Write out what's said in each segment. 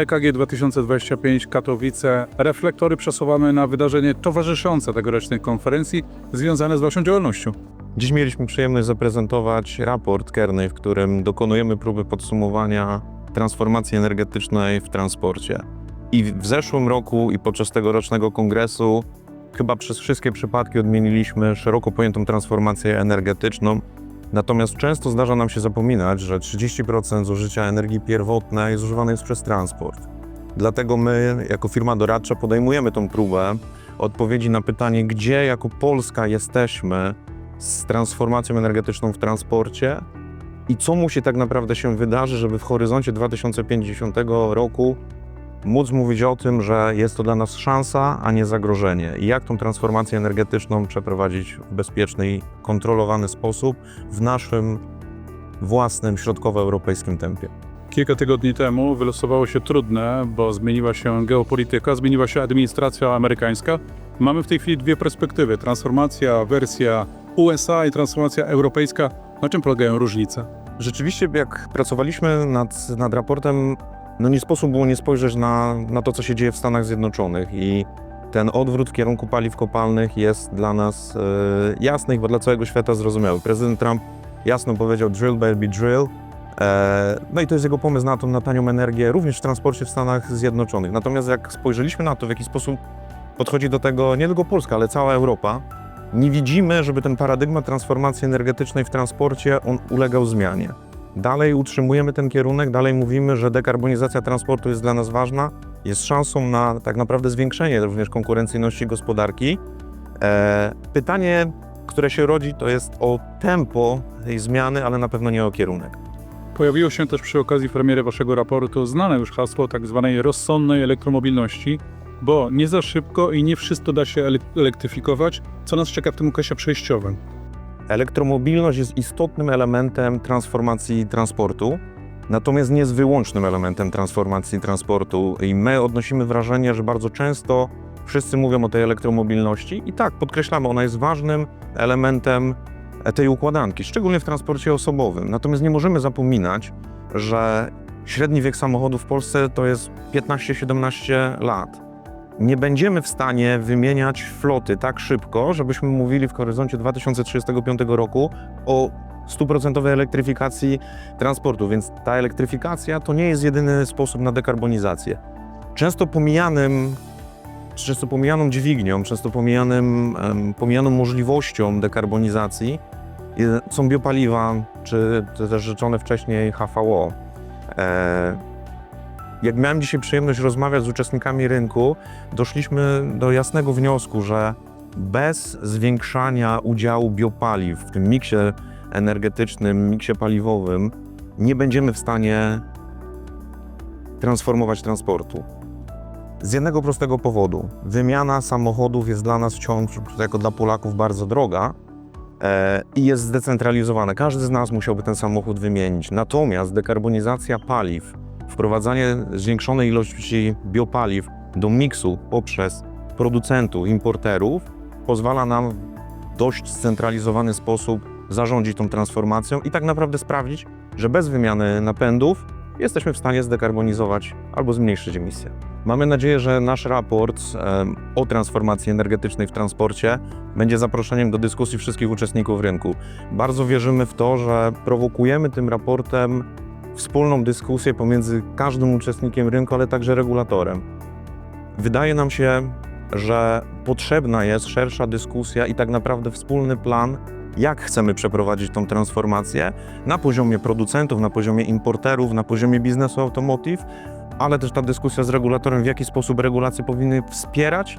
EKG 2025 Katowice. Reflektory przesuwamy na wydarzenie towarzyszące tegorocznej konferencji związane z Waszą działalnością. Dziś mieliśmy przyjemność zaprezentować raport Kearney, w którym dokonujemy próby podsumowania transformacji energetycznej w transporcie. I w zeszłym roku i podczas tegorocznego kongresu chyba przez wszystkie przypadki odmieniliśmy szeroko pojętą transformację energetyczną. Natomiast często zdarza nam się zapominać, że 30% zużycia energii pierwotnej zużywane jest przez transport. Dlatego my, jako firma doradcza, podejmujemy tą próbę odpowiedzi na pytanie, gdzie jako Polska jesteśmy z transformacją energetyczną w transporcie i co musi tak naprawdę się wydarzyć, żeby w horyzoncie 2050 roku móc mówić o tym, że jest to dla nas szansa, a nie zagrożenie. I jak tą transformację energetyczną przeprowadzić w bezpieczny i kontrolowany sposób w naszym własnym środkowoeuropejskim tempie. Kilka tygodni temu wylosowało się trudne, bo zmieniła się geopolityka, zmieniła się administracja amerykańska. Mamy w tej chwili dwie perspektywy: transformacja, wersja USA i transformacja europejska. Na czym polegają różnice? Rzeczywiście, jak pracowaliśmy nad, nad raportem, no nie sposób było nie spojrzeć na, na to, co się dzieje w Stanach Zjednoczonych i ten odwrót w kierunku paliw kopalnych jest dla nas e, jasny i dla całego świata zrozumiały. Prezydent Trump jasno powiedział drill baby drill. E, no i to jest jego pomysł na to, na tanią energię, również w transporcie w Stanach Zjednoczonych. Natomiast jak spojrzeliśmy na to, w jaki sposób podchodzi do tego nie tylko Polska, ale cała Europa, nie widzimy, żeby ten paradygmat transformacji energetycznej w transporcie on ulegał zmianie. Dalej utrzymujemy ten kierunek, dalej mówimy, że dekarbonizacja transportu jest dla nas ważna, jest szansą na tak naprawdę zwiększenie również konkurencyjności gospodarki. E, pytanie, które się rodzi, to jest o tempo tej zmiany, ale na pewno nie o kierunek. Pojawiło się też przy okazji premiery Waszego raportu znane już hasło tak zwanej rozsądnej elektromobilności, bo nie za szybko i nie wszystko da się ele- elektryfikować, co nas czeka w tym okresie przejściowym. Elektromobilność jest istotnym elementem transformacji transportu, natomiast nie jest wyłącznym elementem transformacji transportu. I my odnosimy wrażenie, że bardzo często wszyscy mówią o tej elektromobilności i tak, podkreślamy, ona jest ważnym elementem tej układanki, szczególnie w transporcie osobowym. Natomiast nie możemy zapominać, że średni wiek samochodu w Polsce to jest 15-17 lat nie będziemy w stanie wymieniać floty tak szybko, żebyśmy mówili w horyzoncie 2035 roku o stuprocentowej elektryfikacji transportu, więc ta elektryfikacja to nie jest jedyny sposób na dekarbonizację. Często pomijanym, często pomijaną dźwignią, często pomijanym, pomijaną możliwością dekarbonizacji są biopaliwa, czy te też rzeczone wcześniej HVO. Jak miałem dzisiaj przyjemność rozmawiać z uczestnikami rynku, doszliśmy do jasnego wniosku, że bez zwiększania udziału biopaliw w tym miksie energetycznym, miksie paliwowym, nie będziemy w stanie transformować transportu. Z jednego prostego powodu. Wymiana samochodów jest dla nas wciąż, jako dla Polaków, bardzo droga e, i jest zdecentralizowana. Każdy z nas musiałby ten samochód wymienić. Natomiast dekarbonizacja paliw, wprowadzanie zwiększonej ilości biopaliw do miksu poprzez producentów, importerów pozwala nam w dość scentralizowany sposób zarządzić tą transformacją i tak naprawdę sprawdzić, że bez wymiany napędów jesteśmy w stanie zdekarbonizować albo zmniejszyć emisję. Mamy nadzieję, że nasz raport o transformacji energetycznej w transporcie będzie zaproszeniem do dyskusji wszystkich uczestników rynku. Bardzo wierzymy w to, że prowokujemy tym raportem wspólną dyskusję pomiędzy każdym uczestnikiem rynku, ale także regulatorem. Wydaje nam się, że potrzebna jest szersza dyskusja i tak naprawdę wspólny plan, jak chcemy przeprowadzić tą transformację na poziomie producentów, na poziomie importerów, na poziomie biznesu automotive, ale też ta dyskusja z regulatorem, w jaki sposób regulacje powinny wspierać,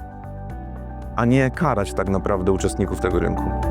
a nie karać tak naprawdę uczestników tego rynku.